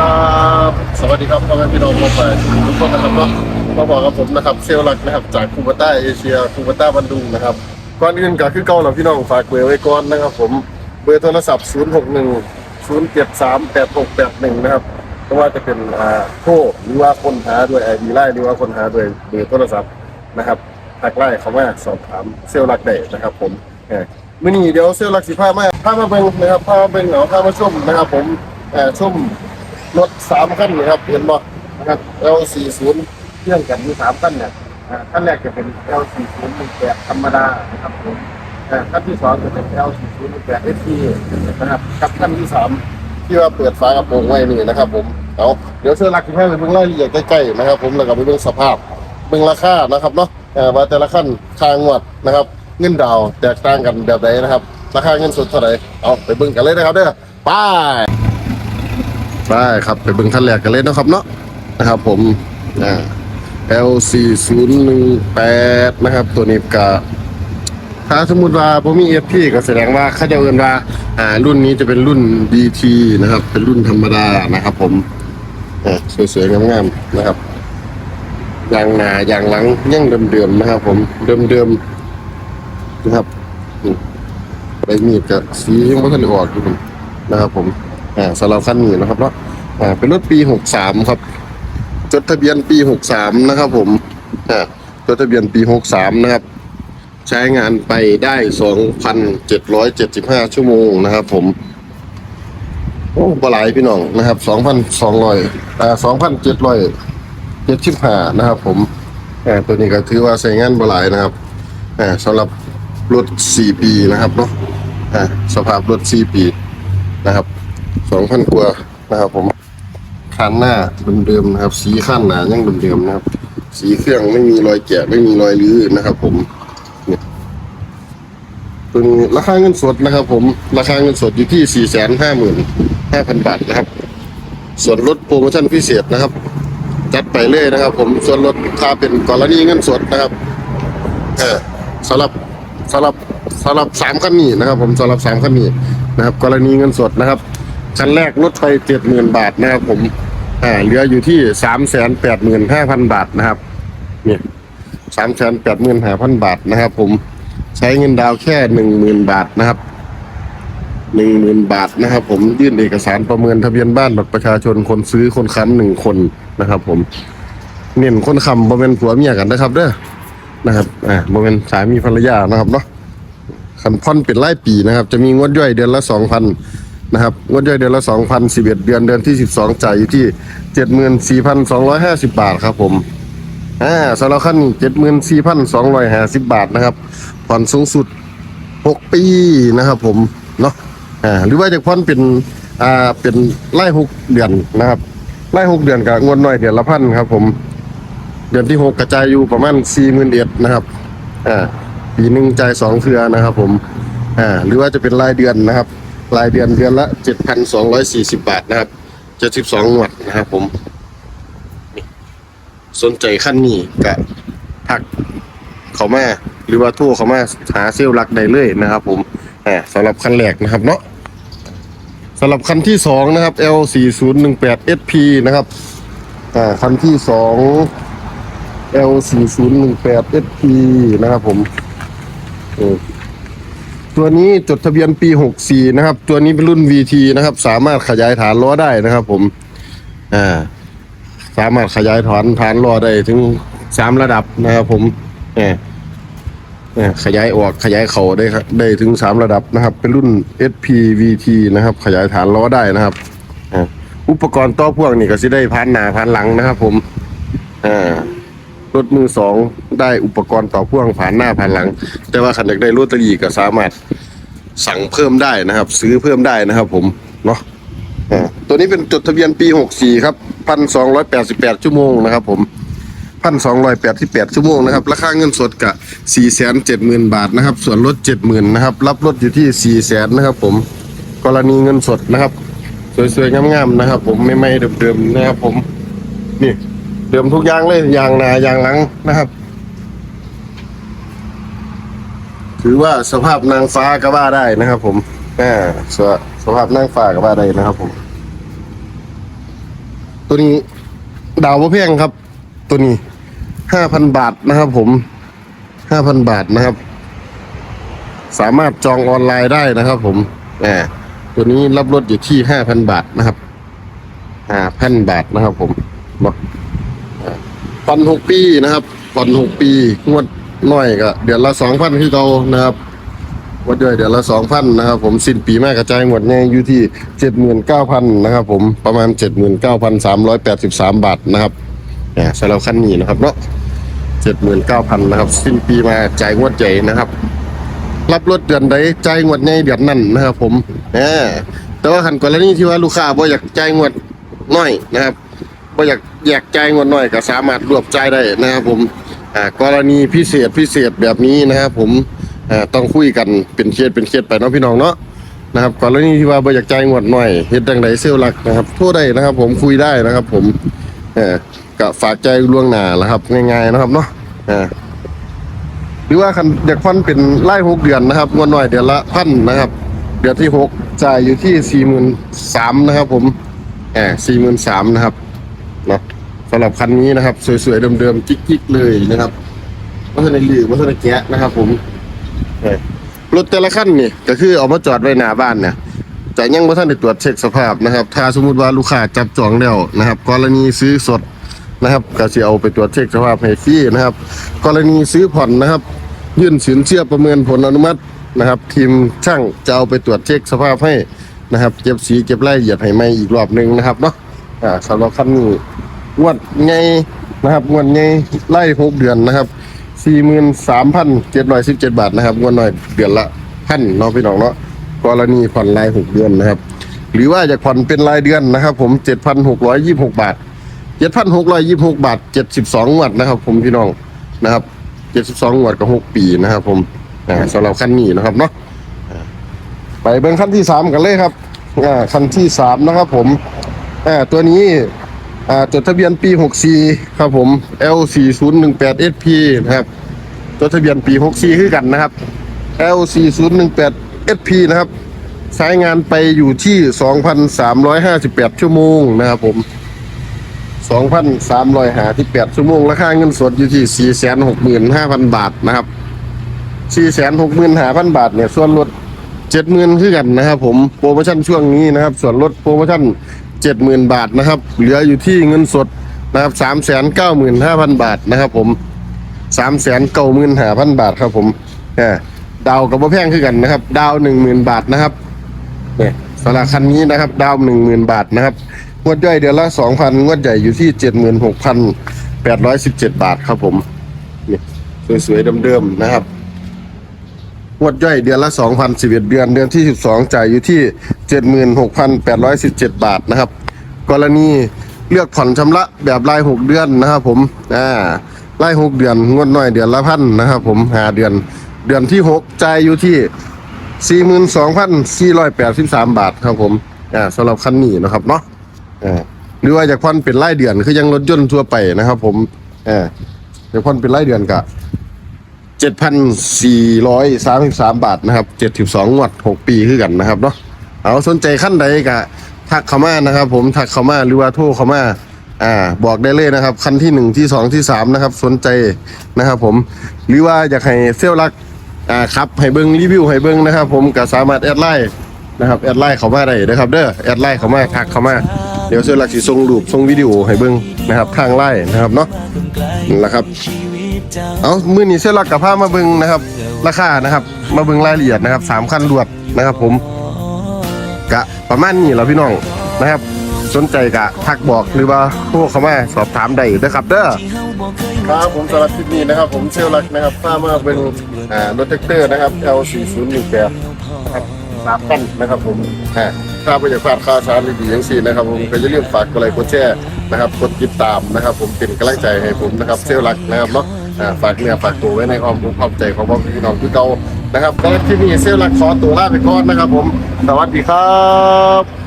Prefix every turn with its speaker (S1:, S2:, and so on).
S1: ครับสวัสดีครับพ่อแม่พี่น้องพ่อแม่ทุกคนนะครับเนามาบอกกับผมนะครับเซลล์หลักนะครับจากคูเบต้าเอเชียคูเบต้าบันดุงนะครับก่อนอื่นก็คือเก่าแล้วพี่น้องฝากเบอร์ไว้ก่อนนะครับ ผมเบอร์โทรศัพท์ 0 6 1 0 7 3 8 6 8 1 นะครับไม่ว่าจะเป็นอ่าโทรหรือว่าคนหาด้วยไอดีไลน์หรือว่าคนหาด้วยเบอร์โทรศัพท์นะครับทักไลน์เขามาสอบถามเซลล์หลักได้นะครับ ผมมื่อนี้เดี๋ยวเซลล์หลักสิพามาพามาเบิ่งนะครับพามาเบิ่งเหนาพามาชมนะครับ ผมเอ่อชม รถสามคันนะครับเห็นบ่นะครับ L40 เที่ยงกันมีสามคันเนี่ยอ่าคันแรกจะเป็น L40 18ธรรมดานะครับผมอ่าคันที่สองจะเป็น L40 18 ST นะครับกับคันที่สามที่ว่าเปิดฝากระโปรงไว้นี่นะครับ ผมเอาเดี๋ยวเสื้อรักที่ให้ไปเบิ่งรายละเอียดใกล้ๆนะครับ ผมแล้วก็ไปเบิ่งสภาพเบิ่งราคานะครับเนาะเอ่อว่าแต่ละคันค่างวดนะครับ เงินดาวแตกต่างกันแบบไหนนะครับ ราคาเงินสดเท่าไหร่เอาไปเบิ่งกันเลยนะครับเด้อไป ได้ครับไปเบิ่งขั้นแรกกันเลยนะครับเนาะนะครับ ผมอ่า L4018 นะครับ ตัวนี้ก็ถ้าสมมุติว่าผมมี FP ก็แสดงว่าเขาจะเอิ้นว่าอ่า รุ่นนี้จะเป็นรุ่น DT นะครับ เป็นรุ่นธรรมดานะครับ ผมอ่าสวยๆงามๆนะครับยางหนายางหลังยังเดิมๆนะครับ ผมเดิมๆนะครับอืมใบมีดกับสียังไม่ทันออกอยู่นะครับ ผมอ่าสำหรับคันนี้นะครับเนาะ อ่าเป็นรถปีหกสามครับ จดทะเบียนปีหกสามนะครับ ผมอ่าจดทะเบียนปีหกสามนะครับ ใช้งานไปได้สองพันเจ็ดร้อยเจ็ดสิบห้าชั่วโมงนะครับ ผมโอ้บหลายพี่น้องนะครับสองพันสองร้อยอ่าสองพันเจ็ดร้อยเจ็ดสิบห้านะครับ ผมอ่าตัวนี้ก็ถือว่าใช้งานบหลายนะครับอ่าสำหรับรถสี่ปีนะครับเนาะอ่าสภาพรถสี่ปีนะครับสองพันกว่านะครับผม คันหน้าเดิมๆนะครับ สีขั้นหนายังเดิมๆนะครับ สีเครื่องไม่มีรอยแกะไม่มีรอยรื้อนะครับ ผมเนี่ยตัวนราคาเงินสดนะครับ ผมราคาเงินสดอยู่ที่สี่แสนห้าหมื่นห้าพันบาทนะครับ ส่วนลดโปรโมชั่นพิเศษนะครับ จัดไปเลยนะครับ ผมส่วนลดถ้าเป็นกรณีเงินสดนะครับเออสำหรับสำหรับสำหรับสามคันนี้นะครับ ผมสำหรับสามคันนี้นะครับ กรณีเงินสดนะครับ คันแรกลดไปเจ็ดหมื่นบาทนะครับผมอ่าเหลืออยู่ที่สามแสนแปดหมื่นห้าพันบาทนะครับ เนี่ยสามแสนแปดหมื่นห้าพันบาทนะครับ ผมใช้เงินดาวแค่หนึ่งหมื่นบาทนะครับหนึ่งหมื่นบาทนะครับ ผมยื่นเอกสารประเมินทะเบียนบ้านบัตรประชาชนคนซื้อคนค้ำหนึ่งคนนะครับ ผม เน้นคนค้ำบ่เป็นผัวเมียกันนะครับเด้อนะครับอ่าบ่เป็นสามีภรรยานะครับเนาะคันผ่อนเป็นรายปีนะครับ จะมีงวดย่อยเดือนละสองพัน นะครับงวดย่อยเดือนละสองพันสิบเอ็ดเดือนเดือนที่สิบสองจ่ายอยู่ที่เจ็ดหมื่นสี่พันสองร้อยห้าสิบบาทครับผมอ่าสำหรับขั้นเจ็ดหมื่นสี่พันสองร้อยห้าสิบบาทนะครับผ่อนสูงสุดหกปีนะครับผมเนาะอ่าหรือว่าจะผ่อนเป็นอ่าเป็นไล่หกเดือนนะครับไล่หกเดือนกับงวดน้อยเดือนละพันครับผมเดือนที่หกกระจายอยู่ประมาณสี่หมื่นเอ็ดนะครับอ่าปีหนึ่งจ่ายสองเทือนะครับผมอ่าหรือว่าจะเป็นรายเดือนนะครับ รายเดือนเดือนละเจ็ดพันสองร้อยสี่สิบบาทนะครับเจ็ดสิบสองวดนะครับผม สนใจขั้นนี้ก็ทักเขามาหรือว่าทั่วเขามาหาเซลล์รักได้เลยนะครับ ผมอ่าสำหรับคันแรกนะครับเนาะสำหรับคันที่สองนะครับ L 4 0 1 8 SP นะครับอ่าคันที่สอง L 4 0 1 8 SP นะครับผมเออ ตัวนี้จดทะเบียนปี 64 นะครับ ตัวนี้เป็นรุ่น VT นะครับ สามารถขยายฐานล้อได้นะครับ ผมอ่าสามารถขยายฐานฐานรอได้ถึงสามระดับนะครับ ผมเนี่ยเนี่ยขยายออกขยายเข่าได้ครับได้ถึงสามระดับนะครับ เป็นรุ่น SPVT นะครับ ขยายฐานล้อได้นะครับอ่าอุปกรณ์ต่อพ่วงนี่ก็สิได้พันหนาพันหลังนะครับ ผมอ่า รถมือสองได้อุปกรณ์ต่อพ่วงผ่านหน้าผ่านหลัง แต่ว่าขันอยากได้รถตะลีก็สามารถสั่งเพิ่มได้นะครับ ซื้อเพิ่มได้นะครับ ผมเนาะตัวนี้เป็นจดทะเบียนปี64ครับ1,288ชั่วโมงนะครับ ผม1,288ชั่วโมงนะครับราคาเงินสดกะ470,000บาทนะครับ ส่วนลด70,000นะครับ รับรถอยู่ที่400,000นะครับ ผมกรณีเงินสดนะครับ สวยๆงามๆนะครับ ผมไม่ไม่เดิมๆนะครับ ผมนี่ เดิมทุกอย่างเลยยางนายางหลังนะครับ ถือว่าสภาพนางฟ้าก็ว่าได้นะครับ ผมอ่าสวสภาพนางฟ้าก็ว่าได้นะครับ ผม ตัวนี้ดาวว่าแพงครับ ตัวนี้ห้าพันบาทนะครับ ผมห้าพันบาทนะครับ สามารถจองออนไลน์ได้นะครับ ผมแหมตัวนี้รับรถอยู่ที่ห้าพันบาทนะครับห้าพันบาทนะครับ ผมบอก ผ่อนหกปีนะครับผ่อนหกปี งวดน้อยก็เดือนละสองพันที่เรานะครับงวดด้วยเดือนละสองพันนะครับ ผมสิ้นปีแม่กระจายงวดเนี่ยอยู่ที่เจ็ดหมื่นเก้าพันนะครับ ผมประมาณเจ็ดหมื่นเก้าพันสามร้อยแปดสิบสามบาทนะครับแหมสำหรับคันนี้นะครับเนาะเจ็ดหมื่นเก้าพันนะครับ สิ้นปีมาจ่ายงวดใหญ่นะครับ รับรถเดือนใดจ่ายงวดในเดือนนั้นนะครับ ผมแหมแต่ว่าขันกรณีที่ว่าลูกค้าบ่อยากจ่ายงวดน้อยนะครับบ่อยาก แยกจ่ายงวดน้อยก็สามารถรวบจ่ายได้นะครับผมอ่ากรณีพิเศษพิเศษแบบนี้นะครับผมอ่าต้องคุยกันเป็นเคสเป็นเคสไปเนาะพี่น้องเนาะนะครับกรณีที่ว่าบ่อยากจ่ายงวดน้อยเฮ็ดจังไดเซลล์หลักนะครับโทษได้นะครับ ผมคุยได้นะครับ ผมเออก็ฝากใจล่วงหน้าแล้วครับง่ายๆนะครับเนาะอ่าหรือว่าคันอยากฟันเป็นไล่หกเดือนนะครับงวดหน่อยเดือนละพันนะครับ เดือนที่หกจ่ายอยู่ที่สี่หมื่นสามนะครับ ผมแอบสี่หมื่นสามนะครับ สำหรับคันนี้นะครับ สวยๆเดิมๆกิ๊กๆเลยนะครับวัฒนลือวัฒนแกะนะครับ ผมเอ่อรถแต่ละคันนี่ก็คือเอามาจอดไว้หน้าบ้านเนี่ยแต่ยังบ่ทันได้ตรวจเช็คสภาพนะครับ ถ้าสมมุติว่าลูกค้าจับจองแล้วนะครับ กรณีซื้อสดนะครับก็สิเอาไปตรวจเช็คสภาพให้ฟรีนะครับ กรณีซื้อผ่อนนะครับ ยื่นสินเชื่อประเมินผลอนุมัตินะครับ ทีมช่างจะเอาไปตรวจเช็คสภาพให้นะครับ เก็บสีเก็บรายละเอียดให้ใหม่อีกรอบหนึ่งนะครับเนาะอ่าสำหรับคันนี้ งวดไงนะครับงวดไงไล่หกเดือนนะครับสี่หมื่นสามพันเจ็ดร้อยสิบเจ็ดบาทนะครับงวดหน่อยเดือนละพันเนาะพี่น้องเนาะกรณีผ่อนรายหกเดือนนะครับ หรือว่าจะผ่อนเป็นรายเดือนนะครับ ผมเจ็ดพันหกร้อยยี่บหกบาทเจ็ดพันหกร้อยยี่บหกบาทเจ็ดสิบสองงวดนะครับ ผมพี่น้องนะครับเจ็ดสิบสองงวดกับหกปีนะครับ ผมอ่าสำหรับคันนี้นะครับเนาะไปเบิ่งคันที่สามกันเลยครับอ่าคันที่สามนะครับ ผมอ่าตัวนี้ จดทะเบียนปีหกสี่ครับผม L สี่ศูนย์หนึ่งแปด SP นะครับ จดทะเบียนปีหกสี่คือกันนะครับ L สี่ศูนย์หนึ่งแปด SP นะครับ ใช้งานไปอยู่ที่สองพันสามร้อยห้าสิบแปดชั่วโมงนะครับผม 2,358 ชั่วโมง ราคาเงินสดอยู่ที่ 465,000 บาทนะครับ 465,000 บาทเนี่ย ส่วนลด 70,000 คือกันนะครับผม โปรโมชั่นช่วงนี้นะครับ ส่วนลดโปรโมชั่น 70,000 บาทนะครับ เหลืออยู่ที่เงินสดนะครับ395,000บาทนะครับผม395,000บาทครับผมอ่าดาวกับบ่แพงคือกันนะครับ ดาว10,000บาทนะครับเนี่ยสำหรับคันนี้นะครับ ดาวหนึ่งหมื่นบาทนะครับงวดย่อยเดือนละสองพันงวดใหญ่อยู่ที่เจ็ดหมื่นหกพันแปดร้อยสิบเจ็ดบาทครับผมนี่สวยๆเดิมๆนะครับ งวดย่อยเดือนละสองพันสิบเอ็ดเดือน เดือนที่สิบสองจ่ายอยู่ที่เจ็ดหมื่นหกพันแปดร้อยสิบเจ็ดบาทนะครับ กรณีเลือกผ่อนชำระแบบรายหกเดือนนะครับผมอ่ารายหกเดือน งวดน้อยเดือนละพันนะครับผมหาเดือน เดือนที่หกจ่ายอยู่ที่สี่หมื่นสองพันสี่ร้อยแปดสิบสามบาทครับผมอ่าสำหรับคันนี้นะครับเนาะอ่าหรือว่าจะผ่อนเป็นรายเดือนคือยังรถยนต์ทั่วไปนะครับ ผมอ่าจะผ่อนเป็นรายเดือนกะ เจ็ดพันสี่ร้อยสามสิบสามบาทนะครับเจ็ดสิบสองงวดหกปีคือกันนะครับเนาะเอาสนใจขั้นใดกะทักเข้ามานะครับ ผมทักเข้ามาหรือว่าโทรเข้ามาอ่าบอกได้เลยนะครับ คันที่หนึ่งที่สองที่สามนะครับ สนใจนะครับ ผมหรือว่าอยากให้เซลลรักอ่าครับให้เบิ้งรีวิวให้เบิ้งนะครับ ผมก็สามารถแอดไลน์นะครับแอดไลน์เข้ามาได้นะครับเด้อแอดไลน์เข้ามาทักเข้ามาเดี๋ยวเสื้อหลักสิส่งรูปส่งวิดีโอให้เบิ้งนะครับทางไลน์นะครับเนาะนั่นแหละครับ เอามื้อนี้เสื้อหลักกับผ้ามาเบิ้งนะครับ ราคานะครับ มาเบิ้งรายละเอียดนะครับสามขั้นรวดนะครับ ผมกะประมาณนี้แหล้วพี่น้องนะครับ สนใจกะทักบอกหรือว่าโทรเข้ามาสอบถามได้นะครับ เด้อครับผมสำหรับคลิปนี้นะครับ ผมเซลลักนะครับพามาเป็นอ่ารถแท็กเตอร์นะครับ L4018 นะครับสามตันนะครับผมอ่าถ้าไม่อยากพลาดข่าวสารดีๆอย่างสี่นะครับ ผมก็อย่าลืมฝากกดไลค์กดแชร์นะครับกดติดตามนะครับ ผมเป็นกำลังใจให้ผมนะครับเซลลักนะครับเนาะ อ่าฝากเนื้อฝากตัวไว้ในความรู้ความใจของพ่อพี่น้องที่เก่านะครับสำหรับคลิปนี้เซลลักขอตัวลาไปก่อนนะครับผม สวัสดีครับ